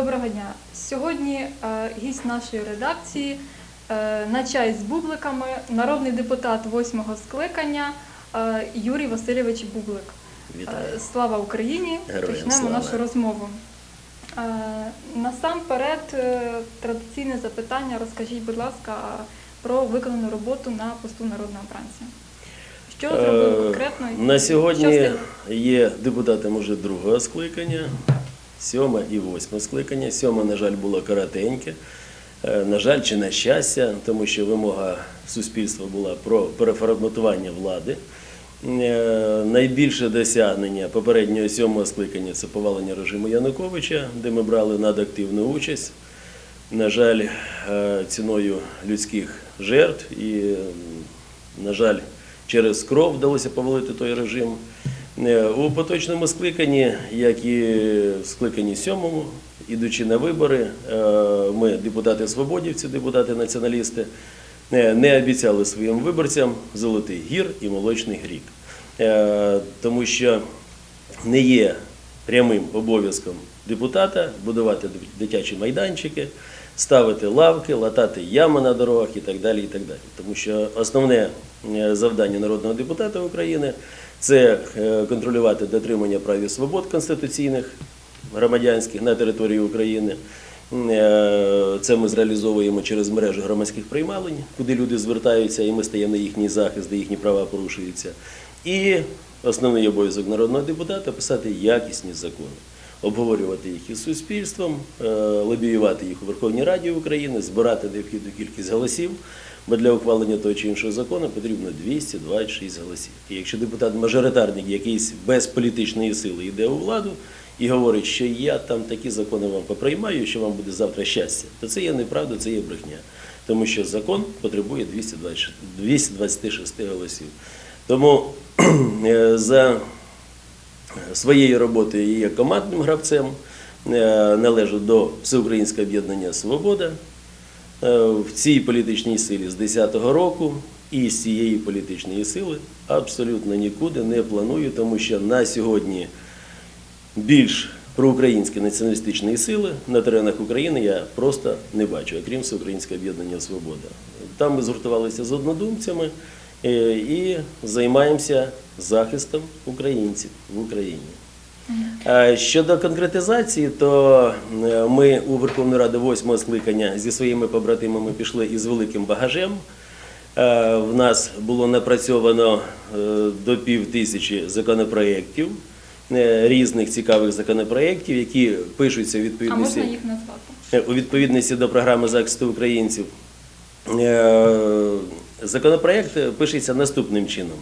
Доброго дня. Сьогодні е, гість нашої редакції е, на чай з бубликами, народний депутат восьмого скликання е, Юрій Васильович Бублик. Вітаю. Слава Україні! Героям Почнемо слава. нашу розмову. Насамперед, традиційне запитання. Розкажіть, будь ласка, про виконану роботу на посту народного обранця. Що зробили конкретно? На сьогодні є депутатом уже другого скликання, сьоме і восьме скликання. Сьоме, на жаль, було коротеньке. На жаль, чи на щастя, тому що вимога суспільства була про переформатування влади. Е, Найбільше досягнення попереднього сьомого скликання це повалення режиму Януковича, де ми брали надактивну участь. На жаль, е, ціною людських жертв і, на жаль, через кров вдалося повалити той режим. Е, У поточному скликанні, як і в скликанні сьомому, ідучи на вибори, е, ми, депутати свободівці, депутати націоналісти, е, не обіцяли своїм виборцям золотий гір і молочний грік. Тому що не є прямим обов'язком депутата будувати дитячі майданчики, ставити лавки, латати ями на дорогах і так далі. І так далі. Тому що основне завдання народного депутата України це е, контролювати дотримання прав і свобод конституційних громадянських на території України. Е, Це ми зреалізовуємо через мережу громадських приймалень, куди люди звертаються, і ми стаємо на їхній захист, де їхні права порушуються. І основний обов'язок народного депутата писати якісні закони, обговорювати їх із суспільством, е, лобіювати їх у Верховній Раді України, збирати необхідну кількість голосів. Бо для ухвалення того чи іншого закону потрібно 226 голосів. І якщо депутат-мажоритарник якийсь без політичної сили йде у владу і говорить, що я там такі закони вам поприймаю, що вам буде завтра щастя, то це є неправда, це є брехня. Тому що закон потребує 220 226 голосів. Тому е, за своєю роботою я є командним гравцем, е, належу до Всеукраїнського об'єднання Свобода в цій політичній силі з 10-го року і з цієї політичної сили абсолютно нікуди не планую, тому що на сьогодні більш проукраїнські націоналістичні сили на теренах України я просто не бачу, окрім Всеукраїнського об'єднання Свобода. Там ми згуртувалися з однодумцями е, і займаємося захистом українців в Україні. Е, Щодо конкретизації, то е, ми у Верховну Раду восьмого скликання зі своїми побратимами пішли із великим багажем. Е, В нас було напрацьовано до пів тисячі законопроєктів, різних цікавих законопроєктів, які пишуться у відповідності у відповідності до програми захисту українців. Законопроект пишеться наступним чином.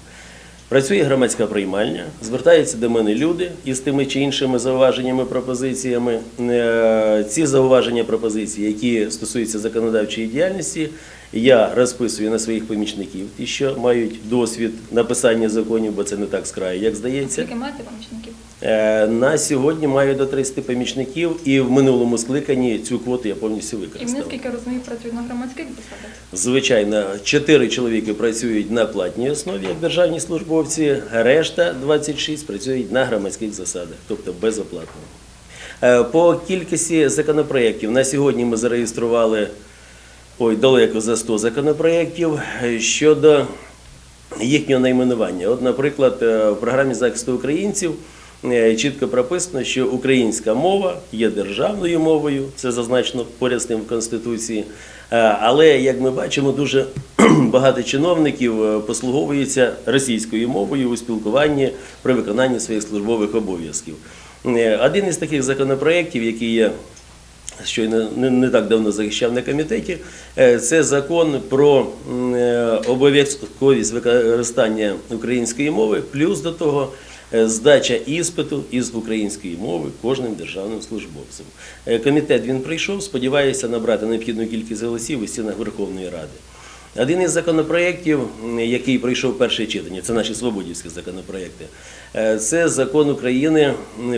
Працює громадська приймальня, звертаються до мене люди із тими чи іншими зауваженнями, пропозиціями. Е, Ці зауваження пропозиції, які стосуються законодавчої діяльності, я розписую на своїх помічників, ті, що мають досвід написання законів, бо це не так з краю, як здається. Скільки маєте помічників? Е, На сьогодні маю до 30 помічників, і в минулому скликанні цю квоту я повністю І вони, скільки розумію, працюють на громадських посадах? Звичайно, 4 чоловіки працюють на платній основі як державні службовці, решта 26 працюють на громадських засадах, тобто безоплатно. Е, По кількості законопроєктів на сьогодні ми зареєстрували ой, далеко за 100 законопроєктів щодо їхнього найменування. От, наприклад, е, в програмі захисту українців е, чітко прописано, що українська мова є державною мовою, це зазначено поряд з тим в Конституції. Е, Але, як ми бачимо, дуже багато чиновників послуговуються російською мовою у спілкуванні при виконанні своїх службових обов'язків. Один із таких законопроєктів, який є щойно не, не так давно захищав на комітеті, е, це закон про е, обов'язковість використання української мови, плюс до того е, здача іспиту із української мови кожним державним службовцем. Комітет він прийшов, сподівається набрати необхідну кількість голосів у стінах Верховної Ради. Один із законопроєктів, який пройшов перше читання, це наші свободівські законопроєкти, е, це закон України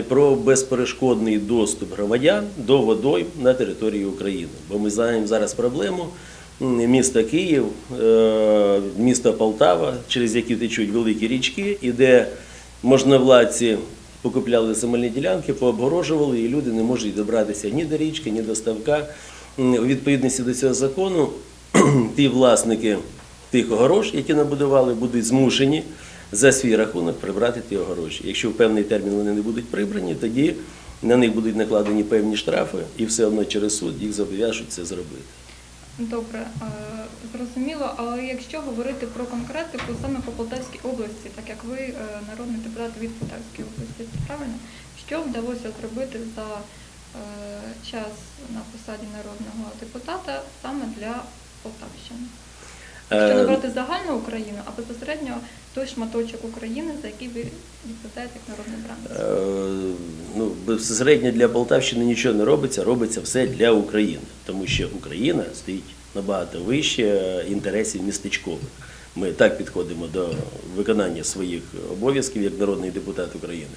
про безперешкодний доступ громадян до водойм на території України. Бо ми знаємо зараз проблему міста Київ, е, міста Полтава, через які течуть великі річки, і де можновладці покупляли земельні ділянки, пообгорожували, і люди не можуть добратися ні до річки, ні до ставка. У відповідності до цього закону ті власники тих огорож, які набудували, будуть змушені за свій рахунок прибрати ті огорожі. Якщо в певний термін вони не будуть прибрані, тоді на них будуть накладені певні штрафи, і все одно через суд їх зобов'яжуть це зробити. Добре, е, зрозуміло, але якщо говорити про конкретику саме по Полтавській області, так як ви е, народний депутат від Полтавської області, це правильно? Що вдалося зробити за е, час на посаді народного депутата саме для Полтавщини? Якщо не брати загальну Україну, а безпосередньо той шматочок України, за який ви відповідаєте як народний бранець. Е, ну, безпосередньо для Полтавщини нічого не робиться, робиться все для України, тому що Україна стоїть набагато вище інтересів містечкових. Ми так підходимо до виконання своїх обов'язків як народний депутат України.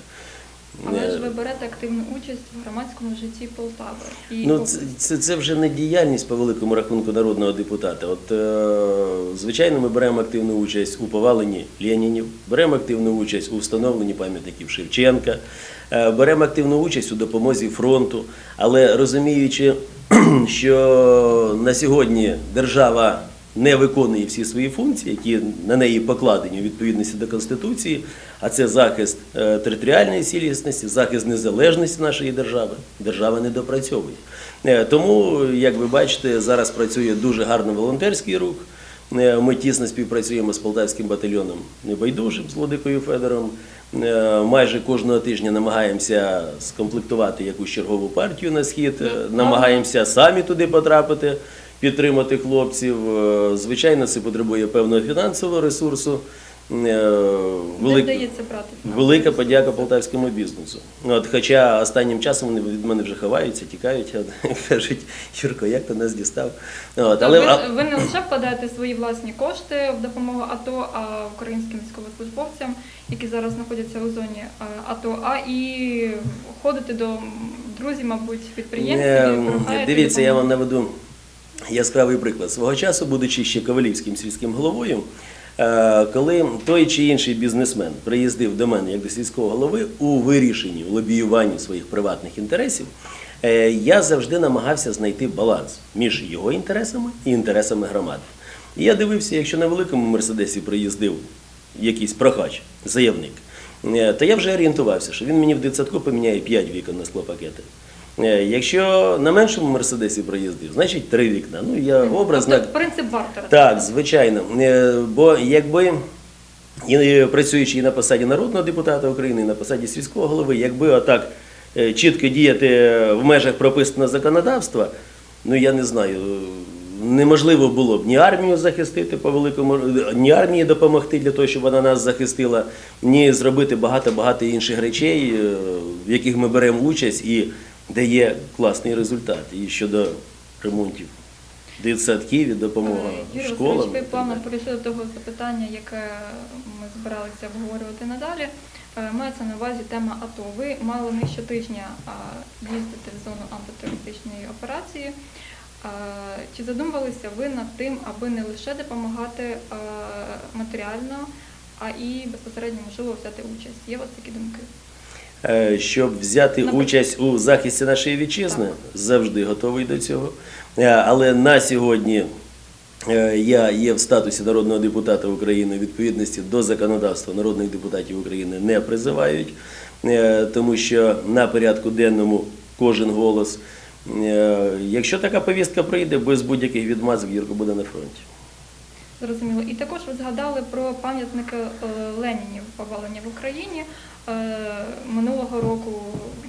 Але Е, ж ви берете активну участь в громадському житті Полтави і Ну, це, це, це вже не діяльність по великому рахунку народного депутата. От, е, звичайно, ми беремо активну участь у поваленні Ленінів, беремо активну участь у встановленні пам'ятників Шевченка, е, беремо активну участь у допомозі фронту, але розуміючи, що на сьогодні держава не виконує всі свої функції, які на неї покладені у відповідності до Конституції, а це захист е, територіальної цілісності, захист незалежності нашої держави. Держава не допрацьовує. Е, Тому, як ви бачите, зараз працює дуже гарно волонтерський рух. Е, Ми тісно співпрацюємо з полтавським батальйоном Небайдужим з Владикою Федором. Майже кожного тижня намагаємося скомплектувати якусь чергову партію на схід, е, намагаємося самі туди потрапити, підтримати хлопців. Е, Звичайно, це потребує певного фінансового ресурсу. Е, велик- брати Велика подяка полтавському бізнесу. От, хоча останнім часом вони від мене вже ховаються, тікають, кажуть, Юрко, як ти нас дістав? От, але, ви, ви не лише вкладаєте свої власні кошти в допомогу АТО, а українським військовослужбовцям, які зараз знаходяться у зоні е, АТО, а і ходите до друзів, мабуть, підприємців. Дивіться, я вам наведу яскравий приклад. Свого часу, будучи ще Ковалівським сільським головою, е, коли той чи інший бізнесмен приїздив до мене як до сільського голови у вирішенні, у лобіюванні своїх приватних інтересів, е, я завжди намагався знайти баланс між його інтересами і інтересами громади. І я дивився, якщо на великому мерседесі приїздив якийсь прохач, заявник, е, то я вже орієнтувався, що він мені в дитсадку поміняє 5 вікон на склопакети. Е, Якщо на меншому мерседесі проїздив, значить три вікна. Ну я образно. Тобто принцип бартера. Так, звичайно. Е, Бо якби і працюючи і на посаді народного депутата України, і на посаді сільського голови, якби отак е, чітко діяти в межах прописаного законодавства, ну я не знаю. Неможливо було б ні армію захистити по великому ні армії допомогти для того, щоб вона нас захистила, ні зробити багато-багато інших речей, е, в яких ми беремо участь і де є класний результат. І щодо ремонтів дитсадків і допомога Е, Юрій школам. Ви плавно перейшли до того запитання, яке ми збиралися обговорювати надалі. Е, Мається на увазі тема АТО. Ви мали не щотижня їздити в зону антитерористичної операції. Е, Чи задумувалися ви над тим, аби не лише допомагати матеріально, а і безпосередньо можливо взяти участь? Є у вас такі думки? Е, Щоб взяти участь у захисті нашої вітчизни, завжди готовий до цього. Е, Але на сьогодні е, я є в статусі народного депутата України відповідності до законодавства народних депутатів України не призивають, тому що на порядку денному кожен голос. Якщо така повістка прийде, без будь-яких відмазок Юрко буде на фронті. Зрозуміло. І також ви згадали про пам'ятники е, Ленінів повалення в Україні. Е, Минулого року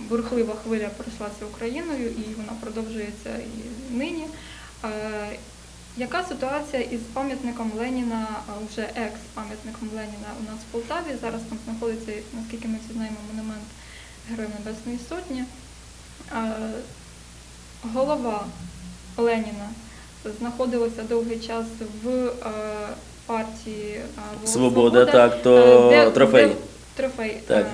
бурхлива хвиля пройшлася Україною і вона продовжується і нині. Е, Яка ситуація із пам'ятником Леніна, вже екс-пам'ятником Леніна у нас в Полтаві? Зараз там знаходиться, наскільки ми всі знаємо, монумент Героїв Небесної Сотні. Е, Голова Леніна знаходилася довгий час в партії «Волос Свобода, так, то де- трофей. де- трофей. Так.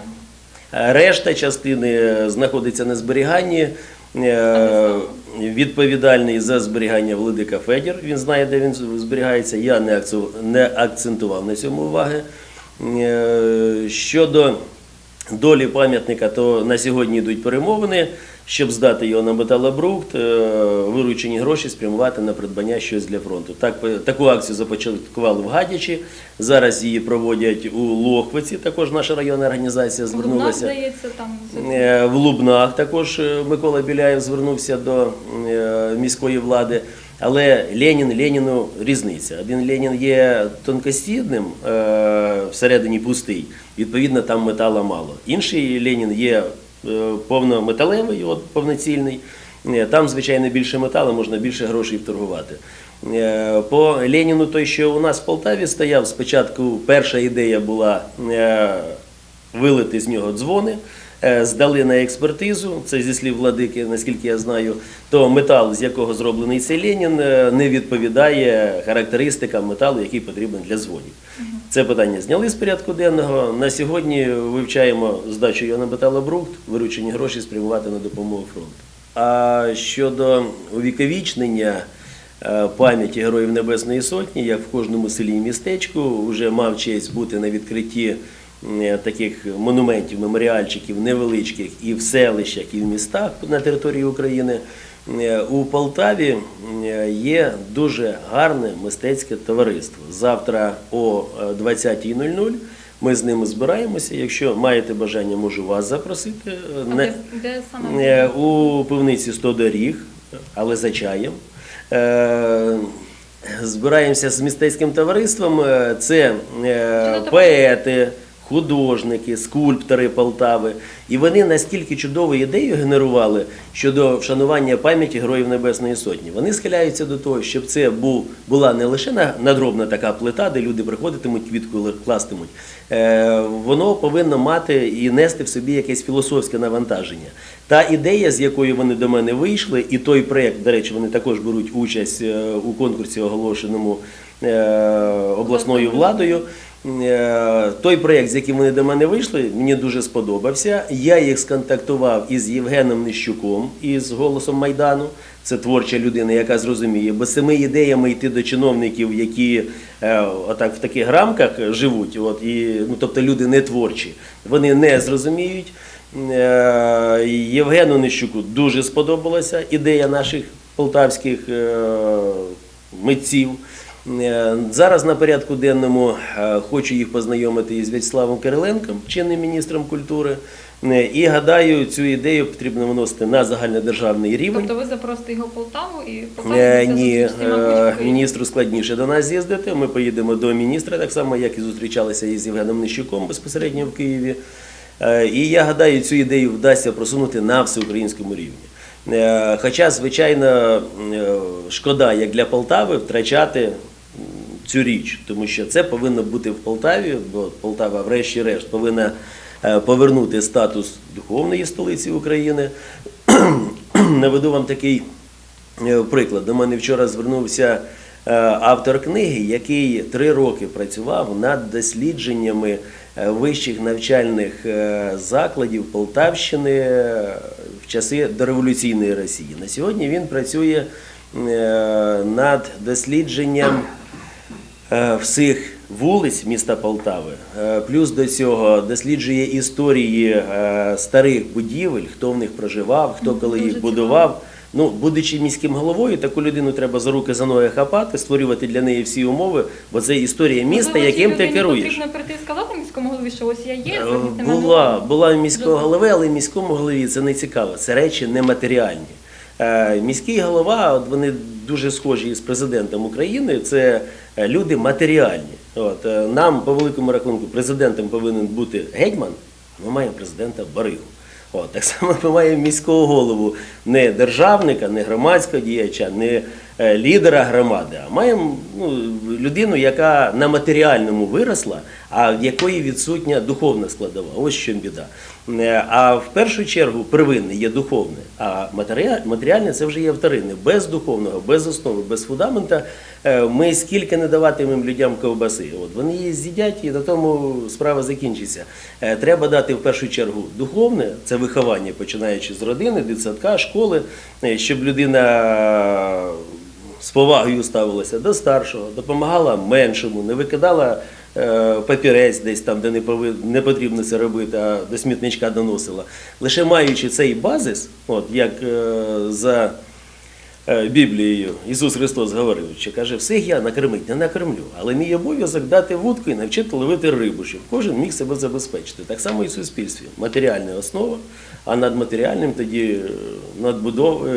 е, Решта частини знаходиться на зберіганні. Е, Відповідальний за зберігання Владика Федір. Він знає, де він зберігається. Я не акцентував на цьому уваги. Е, Щодо долі пам'ятника, то на сьогодні йдуть перемовини, щоб здати його на металобрухт, е, виручені гроші спрямувати на придбання щось для фронту. Так, е, таку акцію започаткували в Гадячі. Зараз її проводять у Лохвиці. Також наша районна організація Лубнах, звернулася. здається, там Е, В Лубнах також Микола Біляєв звернувся до міської влади. Але Ленін Леніну різниця. Один Ленін є тонкостідним, всередині пустий, відповідно, там метала мало. Інший Ленін є повнометалевий, от, повноцільний. Е, Там, звичайно, більше металу, можна більше грошей вторгувати. Е, По Леніну, той, що у нас в Полтаві стояв, спочатку перша ідея була е, вилити з нього дзвони, е, здали на експертизу, це зі слів владики, наскільки я знаю, то метал, з якого зроблений цей Ленін, е, не відповідає характеристикам металу, який потрібен для дзвонів. Це питання зняли з порядку денного. На сьогодні вивчаємо здачу його на металобрухт, виручені гроші спрямувати на допомогу фронту. А щодо увіковічнення е, пам'яті Героїв Небесної Сотні, як в кожному селі і містечку, вже мав честь бути на відкритті е, таких монументів, меморіальчиків невеличких і в селищах, і в містах на території України. Е, У Полтаві е, є дуже гарне мистецьке товариство. Завтра о е, 20.00 ми з ними збираємося. Якщо маєте бажання, можу вас запросити. а де, де саме Е, У пивниці 100 доріг, але за чаєм. Е, Збираємося з мистецьким товариством. Е, Це е, поети, художники, скульптори Полтави. І вони настільки чудову ідею генерували щодо вшанування пам'яті Героїв Небесної Сотні. Вони схиляються до того, щоб це був, була не лише на- надробна така плита, де люди приходитимуть, квітку кластимуть. Е, Воно повинно мати і нести в собі якесь філософське навантаження. Та ідея, з якою вони до мене вийшли, і той проєкт, до речі, вони також беруть участь е, у конкурсі, оголошеному е, обласною владою. Е, Той проєкт, з яким вони до мене вийшли, мені дуже сподобався. Я їх сконтактував із Євгеном Нищуком із голосом Майдану. Це творча людина, яка зрозуміє, бо цими ідеями йти до чиновників, які е, отак в таких рамках живуть, от і ну тобто люди не творчі, вони не зрозуміють. Е, Євгену Нищуку дуже сподобалася ідея наших полтавських митців. Е, Зараз на порядку денному е, хочу їх познайомити із В'ячеславом Кириленком, чинним міністром культури. Е, І гадаю, цю ідею потрібно виносити на загальнодержавний рівень. Тобто ви запросите його в Полтаву і Полтава Е, Ні, міністру складніше до нас з'їздити. Ми поїдемо до міністра, так само, як і зустрічалися із Євгеном Нищуком безпосередньо в Києві. І я гадаю, цю ідею вдасться просунути на всеукраїнському рівні. Хоча, звичайно, шкода, як для Полтави, втрачати цю річ, тому що це повинно бути в Полтаві, бо Полтава, врешті-решт, повинна е, повернути статус духовної столиці України. Наведу вам такий Е, Приклад, до мене вчора звернувся е, автор книги, який три роки працював над дослідженнями вищих навчальних закладів Полтавщини в часи дореволюційної Росії. На сьогодні він працює над дослідженням всіх вулиць міста Полтави. Е, Плюс до цього досліджує історії е, старих будівель, хто в них проживав, хто коли їх будував. Ну, будучи міським головою, таку людину треба за руки за ноги хапати, створювати для неї всі умови, бо це історія міста, Можливо, яким ти керуєш. Потрібно прийти і сказати міському голові, що ось я є, Е, Була, була міського голови, але міському голові це не цікаво. Це речі нематеріальні. Е, Міський голова, от вони дуже схожі із президентом України, це е, люди матеріальні. От, е, нам, по великому рахунку, президентом повинен бути гетьман, а ми маємо президента Баригу. От, так само ми маємо міського голову не державника, не громадського діяча, не лідера громади, а маємо ну, людину, яка на матеріальному виросла, а в якої відсутня духовна складова. Ось що біда. Е, А в першу чергу первинне є духовне, а матеріальне це вже є вторинне. Без духовного, без основи, без фундамента е, ми скільки не даватимемо людям ковбаси. От вони її з'їдять і на тому справа закінчиться. Е, Треба дати в першу чергу духовне, це виховання, починаючи з родини, дитсадка, школи, е, щоб людина з повагою ставилася до старшого, допомагала меншому, не викидала е, папірець десь там, де не, потрібно це робити, а до смітничка доносила. Лише маючи цей базис, от як е, за е, Біблією Ісус Христос говорив, що каже, всіх я накормить не накормлю, але мій обов'язок дати вудку і навчити ловити рибу, щоб кожен міг себе забезпечити. Так само і в суспільстві. Матеріальна основа, а над матеріальним тоді е, надбудов...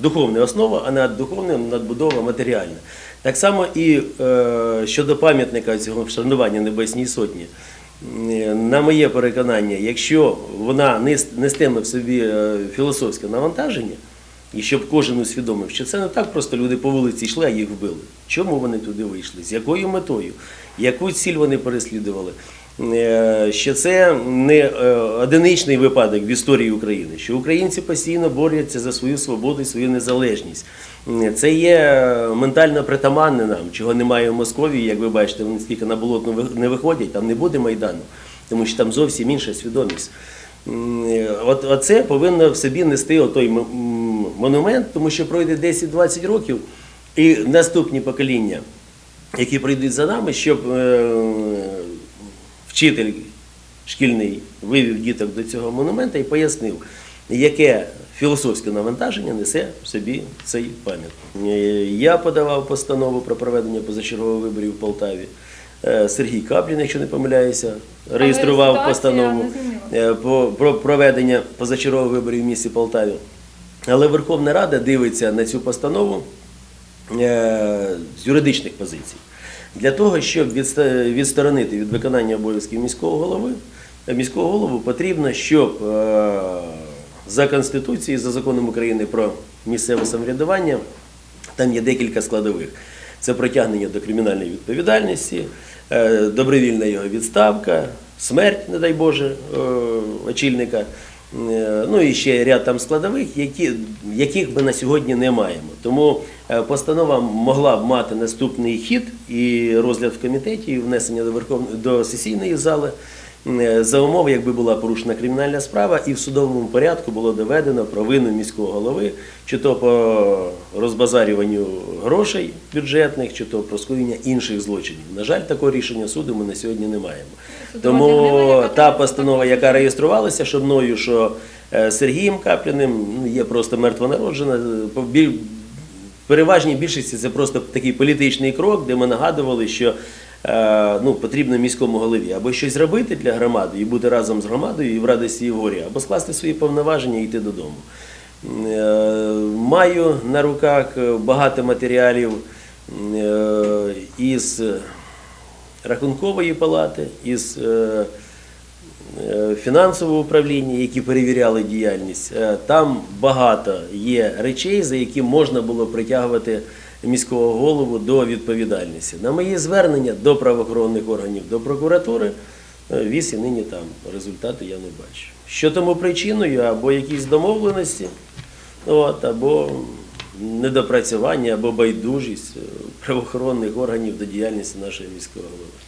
духовна основа, а над духовним надбудова матеріальна. Так само і е, щодо пам'ятника цього вшанування Небесній Сотні. На моє переконання, якщо вона нестиме в собі е, філософське навантаження, і щоб кожен усвідомив, що це не так просто люди по вулиці йшли, а їх вбили. Чому вони туди вийшли? З якою метою? Яку ціль вони переслідували? Е, Що це не е, одиничний випадок в історії України, що українці постійно борються за свою свободу і свою незалежність. Це є ментально притаманне нам, чого немає в Московії, як ви бачите, вони стільки на болотну не виходять, там не буде Майдану, тому що там зовсім інша свідомість. От, оце повинно в собі нести отой монумент, тому що пройде 10-20 років, і наступні покоління, які прийдуть за нами, щоб е, вчитель шкільний вивів діток до цього монумента і пояснив, яке філософське навантаження несе в собі цей пам'ятник. Е, Я подавав постанову про проведення позачергових виборів в Полтаві. Е, Сергій Каплін, якщо не помиляюся, реєстрував постанову е, про проведення позачергових виборів в місті Полтаві. Але Верховна Рада дивиться на цю постанову з юридичних позицій. Для того, щоб відсторонити від виконання обов'язків міського голови, міського голову потрібно, щоб е, за Конституцією, за законом України про місцеве самоврядування, там є декілька складових. Це притягнення до кримінальної відповідальності, е, добровільна його відставка, смерть, не дай Боже, е, очільника. Ну і ще ряд там складових, які, яких ми на сьогодні не маємо. Тому постанова могла б мати наступний хід і розгляд в комітеті, і внесення до, Верхов... до сесійної зали. Е, За умови, якби була порушена кримінальна справа, і в судовому порядку було доведено провину міського голови, чи то по розбазарюванню грошей бюджетних, чи то про скоєння інших злочинів. На жаль, такого рішення суду ми на сьогодні не маємо. Тому та постанова, яка реєструвалася, що мною, що е, Сергієм Капліним, ну, є просто мертвонароджена. Переважній більшості це просто такий політичний крок, де ми нагадували, що е, ну, потрібно міському голові або щось робити для громади і бути разом з громадою і в радості і горі, або скласти свої повноваження і йти додому. Е, Маю на руках е, багато матеріалів із рахункової палати, із фінансового управління, які перевіряли діяльність. Е, Там багато є речей, за які можна було притягувати міського голову до відповідальності. На мої звернення до правоохоронних органів, до прокуратури, е, віз і нині там. Результати я не бачу. Що тому причиною, або якісь домовленості, от, або недопрацювання, або байдужість е, правоохоронних органів до діяльності нашої міського голови.